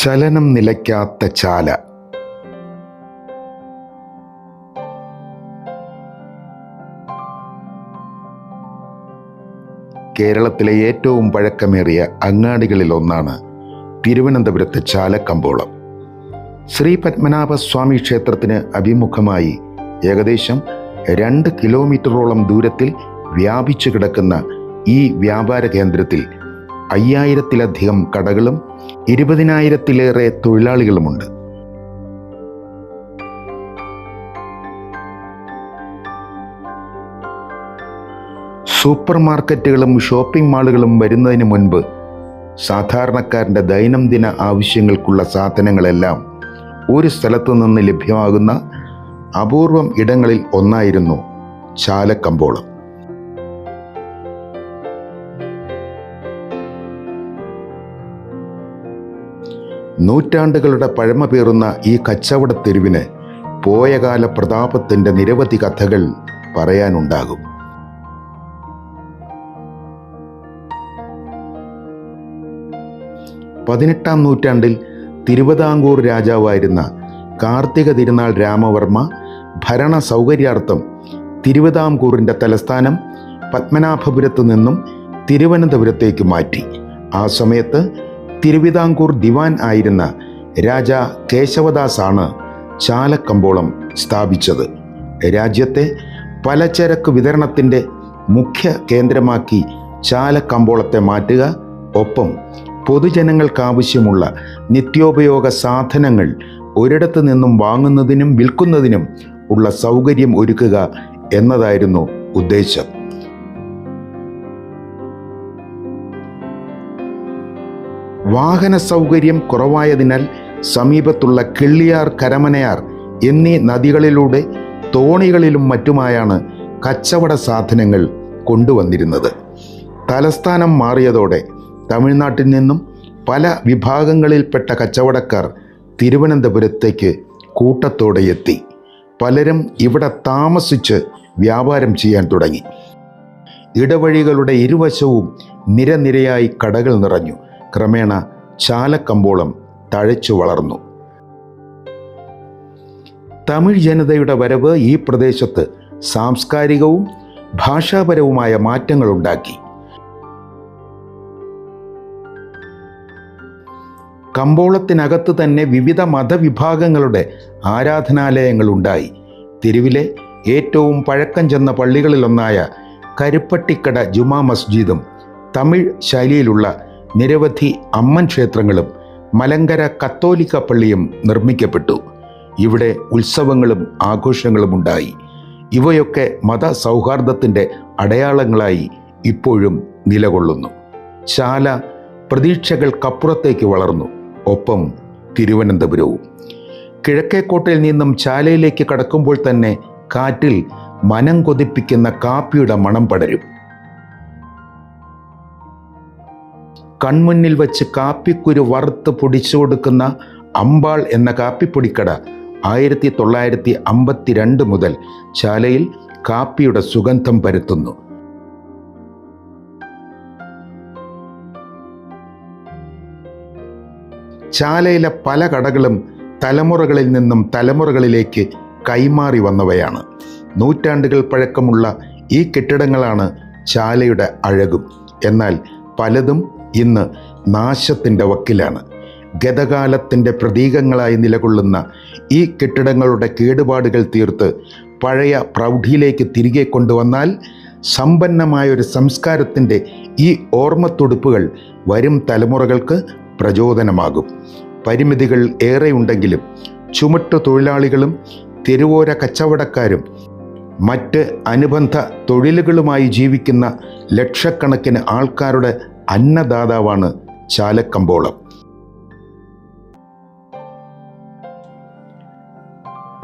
ചലനം നിലയ്ക്കാത്ത ചാല. കേരളത്തിലെ ഏറ്റവും പഴക്കമേറിയ അങ്ങാടികളിൽ ഒന്നാണ് തിരുവനന്തപുരത്തെ ചാലക്കമ്പോളം. ശ്രീ പത്മനാഭ സ്വാമി ക്ഷേത്രത്തിന് അഭിമുഖമായി ഏകദേശം രണ്ട് കിലോമീറ്ററോളം ദൂരത്തിൽ വ്യാപിച്ചു കിടക്കുന്ന ഈ വ്യാപാര കേന്ദ്രത്തിൽ അയ്യായിരത്തിലധികം കടകളും ഇരുപതിനായിരത്തിലേറെ തൊഴിലാളികളുമുണ്ട്. സൂപ്പർ മാർക്കറ്റുകളും ഷോപ്പിംഗ് മാളുകളും വരുന്നതിന് മുൻപ് സാധാരണക്കാരന്റെ ദൈനംദിന ആവശ്യങ്ങൾക്കുള്ള സാധനങ്ങളെല്ലാം ഒരു സ്ഥലത്തു നിന്ന് ലഭ്യമാകുന്ന അപൂർവം ഇടങ്ങളിൽ ഒന്നായിരുന്നു ചാലക്കമ്പോളം. നൂറ്റാണ്ടുകളുടെ പഴമ പേറുന്ന ഈ കച്ചവട തെരുവിന് പോയകാല പ്രതാപത്തിന്റെ നിരവധി കഥകൾ പറയാനുണ്ടാകും. പതിനെട്ടാം നൂറ്റാണ്ടിൽ തിരുവിതാംകൂർ രാജാവായിരുന്ന കാർത്തിക തിരുനാൾ രാമവർമ്മ ഭരണ സൗകര്യാർത്ഥം തിരുവിതാംകൂറിന്റെ തലസ്ഥാനം പത്മനാഭപുരത്തു നിന്നും തിരുവനന്തപുരത്തേക്ക് മാറ്റി. ആ സമയത്ത് തിരുവിതാംകൂർ ദിവാൻ ആയിരുന്ന രാജ കേശവദാസാണ് ചാലക്കമ്പോളം സ്ഥാപിച്ചത്. രാജ്യത്തെ പലചരക്ക് വിതരണത്തിന്റെ മുഖ്യ കേന്ദ്രമാക്കി ചാലക്കമ്പോളത്തെ മാറ്റുക ഒപ്പം പൊതുജനങ്ങൾക്കാവശ്യമുള്ള നിത്യോപയോഗ സാധനങ്ങൾ ഒരിടത്തു നിന്നും വാങ്ങുന്നതിനും വിൽക്കുന്നതിനും ഉള്ള സൗകര്യം ഒരുക്കുക എന്നതായിരുന്നു ഉദ്ദേശം. വാഹന സൗകര്യം കുറവായതിനാൽ സമീപത്തുള്ള കിള്ളിയാർ കരമനയാർ എന്നീ നദികളിലൂടെ തോണികളിലും മറ്റുമായാണ് കച്ചവട സാധനങ്ങൾ കൊണ്ടുവന്നിരുന്നത്. തലസ്ഥാനം മാറിയതോടെ തമിഴ്നാട്ടിൽ നിന്നും പല വിഭാഗങ്ങളിൽപ്പെട്ട കച്ചവടക്കാർ തിരുവനന്തപുരത്തേക്ക് കൂട്ടത്തോടെ എത്തി. പലരും ഇവിടെ താമസിച്ച് വ്യാപാരം ചെയ്യാൻ തുടങ്ങി. ഇടവഴികളുടെ ഇരുവശവും നിരനിരയായി കടകൾ നിറഞ്ഞു. ക്രമേണ ചാലക്കമ്പോളം തഴച്ചു വളർന്നു. തമിഴ് ജനതയുടെ വരവ് ഈ പ്രദേശത്ത് സാംസ്കാരികവും ഭാഷാപരവുമായ മാറ്റങ്ങളുണ്ടാക്കി കമ്പോളത്തിനകത്ത് തന്നെ വിവിധ മതവിഭാഗങ്ങളുടെ ആരാധനാലയങ്ങളുണ്ടായി തെരുവിലെ ഏറ്റവും പഴക്കം ചെന്ന പള്ളികളിലൊന്നായ കരുപ്പട്ടിക്കട ജുമാ മസ്ജിദും തമിഴ് ശൈലിയിലുള്ള നിരവധി അമ്മൻ ക്ഷേത്രങ്ങളും മലങ്കര കത്തോലിക്ക പള്ളിയും നിർമ്മിക്കപ്പെട്ടു. ഇവിടെ ഉത്സവങ്ങളും ആഘോഷങ്ങളും ഉണ്ടായി. ഇവയൊക്കെ മത സൗഹാർദ്ദത്തിന്റെ അടയാളങ്ങളായി ഇപ്പോഴും നിലകൊള്ളുന്നു. ചാല പ്രതീക്ഷകൾക്കപ്പുറത്തേക്ക് വളർന്നു. ഒപ്പം തിരുവനന്തപുരവും. കിഴക്കേക്കോട്ടയിൽ നിന്നും ചാലയിലേക്ക് കടക്കുമ്പോൾ തന്നെ കാറ്റിൽ മനം കൊതിപ്പിക്കുന്ന കാപ്പിയുടെ മണം പടരും. കൺമുന്നിൽ വച്ച് കാപ്പിക്കുരു വറുത്ത് പൊടിച്ചു കൊടുക്കുന്ന അമ്പാൾ എന്ന കാപ്പിപ്പൊടിക്കട ആയിരത്തി തൊള്ളായിരത്തി അമ്പത്തിരണ്ട് മുതൽ ചാലയിൽ കാപ്പിയുടെ സുഗന്ധം പരത്തുന്നു. ചാലയിലെ പല കടകളും തലമുറകളിൽ നിന്നും തലമുറകളിലേക്ക് കൈമാറി വന്നവയാണ്. നൂറ്റാണ്ടുകൾ പഴക്കമുള്ള ഈ കെട്ടിടങ്ങളാണ് ചാലയുടെ അഴകും. എന്നാൽ പലതും ഇന്ന് നാശത്തിന്റെ വക്കിലാണ്. ഗതകാലത്തിന്റെ പ്രതീകങ്ങളായി നിലകൊള്ളുന്ന ഈ കെട്ടിടങ്ങളുടെ കേടുപാടുകൾ തീർത്ത് പഴയ പ്രൗഢിയിലേക്ക് തിരികെ കൊണ്ടുവന്നാൽ സമ്പന്നമായ ഒരു സംസ്കാരത്തിന്റെ ഈ ഓർമ്മത്തുടുപ്പുകൾ വരും തലമുറകൾക്ക് പ്രചോദനമാകും. പരിമിതികൾ ഏറെയുണ്ടെങ്കിലും ചുമട്ടു തൊഴിലാളികളും തെരുവോര കച്ചവടക്കാരും മറ്റ് അനുബന്ധ തൊഴിലുകളുമായി ജീവിക്കുന്ന ലക്ഷക്കണക്കിന് ആൾക്കാരുടെ അന്നദാതാവാണ് ചാലക്കമ്പോളം.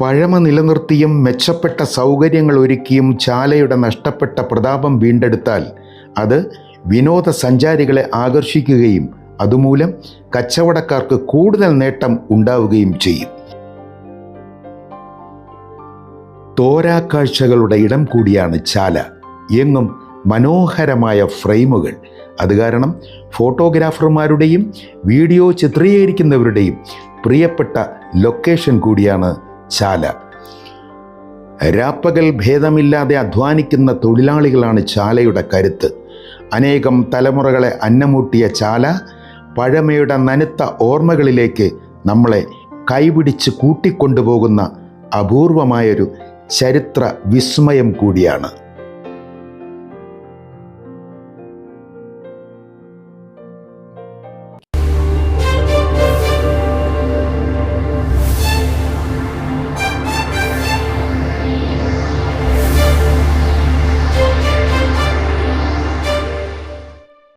പഴമ നിലനിർത്തിയും മെച്ചപ്പെട്ട സൗകര്യങ്ങൾ ഒരുക്കിയും ചാലയുടെ നഷ്ടപ്പെട്ട പ്രതാപം വീണ്ടെടുത്താൽ അത് വിനോദസഞ്ചാരികളെ ആകർഷിക്കുകയും അതുമൂലം കച്ചവടക്കാർക്ക് കൂടുതൽ നേട്ടം ഉണ്ടാവുകയും ചെയ്യും. തോരാക്കാഴ്ചകളുടെ ഇടം കൂടിയാണ് ചാല. എങ്ങും മനോഹരമായ ഫ്രെയിമുകൾ. അത് കാരണം ഫോട്ടോഗ്രാഫർമാരുടെയും വീഡിയോ ചിത്രീകരിക്കുന്നവരുടെയും പ്രിയപ്പെട്ട ലൊക്കേഷൻ കൂടിയാണ് ചാല. രാപ്പകൽ ഭേദമില്ലാതെ അധ്വാനിക്കുന്ന തൊഴിലാളികളാണ് ചാലയുടെ കരുത്ത്. അനേകം തലമുറകളെ അന്നമൂട്ടിയ ചാല പഴമയുടെ നനുത്ത ഓർമ്മകളിലേക്ക് നമ്മളെ കൈപിടിച്ച് കൂട്ടിക്കൊണ്ടുപോകുന്ന അപൂർവമായൊരു ചരിത്ര വിസ്മയം കൂടിയാണ്.